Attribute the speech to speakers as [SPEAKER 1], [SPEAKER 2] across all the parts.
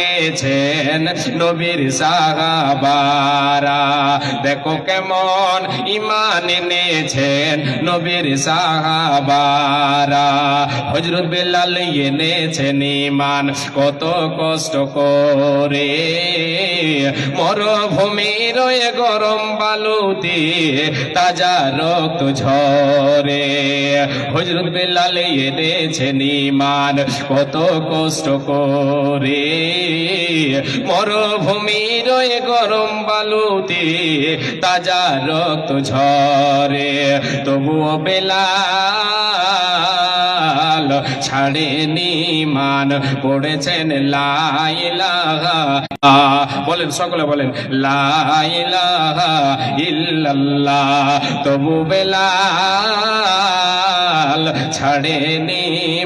[SPEAKER 1] এনেছেন নবীর সাহাবারা। দেখো কেমন ইমান এনেছেন নবীর সাহাবারা। হজরত বেলাল এনেছেন ইমান কত কষ্ট করে। মরুভূমির গরম বালুতে তাজা রক্ত ঝরে। হজরত বেলাল এনেছেন ইমান কত কষ্ট করে। মরুভূমির রয়ে গরম বালুতে তাজা রক্ত ঝরে তবুও বেলাল ছাড়েনি মান পড়েছেন লাইলাহা। বলেন, সকলে বলেন, লাইলাহা ইল্লাল্লাহ। তবু বেলাল ছাড়েনি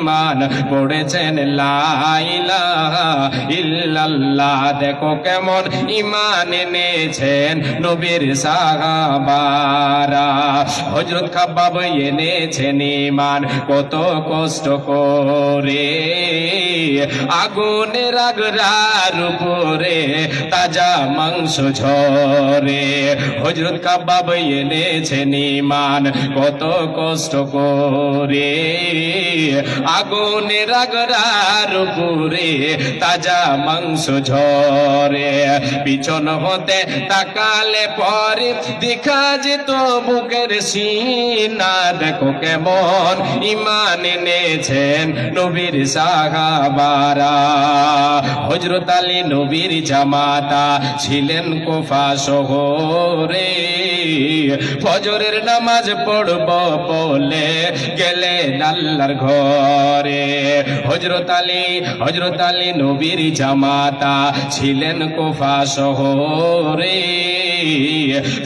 [SPEAKER 1] মান পড়েছেন লাইলাহা ইল্লাল্লাহ। দেখো কেমন ইমান এনেছেন নবীর সাহাবারা। হজরত খাবাব এনেছেন ইমান কত কষ্ট করে। আগুনের আগরার উপরে তাজা মাংস ঝরে। হজরত কাবাব এনেছেন ইমান কত কষ্ট করে। আগুনের আগরার উপরে তাজা মাংস ঝরে। পিছন হতে তাকালে পরে দেখা যেত বুকের সিনা। দেখো কেমন ইমান এনেছেন নবীর সাহাবারা হজরত আলী নবীর জামাতা ছিলেন কোফা শহরে। ফজরের নামাজ পড়ব বলে গেলেন আল্লাহর ঘরে। হজরত আলী হজরত আলী নবীর জামাতা ছিলেন কোফা শহরে।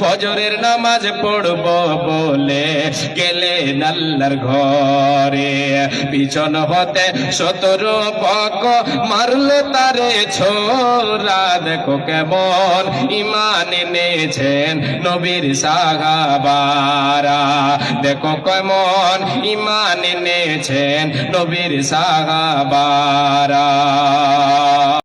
[SPEAKER 1] ফজরের নামাজ পড়ব বলে গেলেন আল্লাহর ঘরে। পিছন হতে সতেরো পক মারলে তারে ছোরা দেখো কেমন ইমান এনেছেন নবীর সাহাবারা। দেখো কেমন ইমান এনেছেন নবীর সাহাবারা।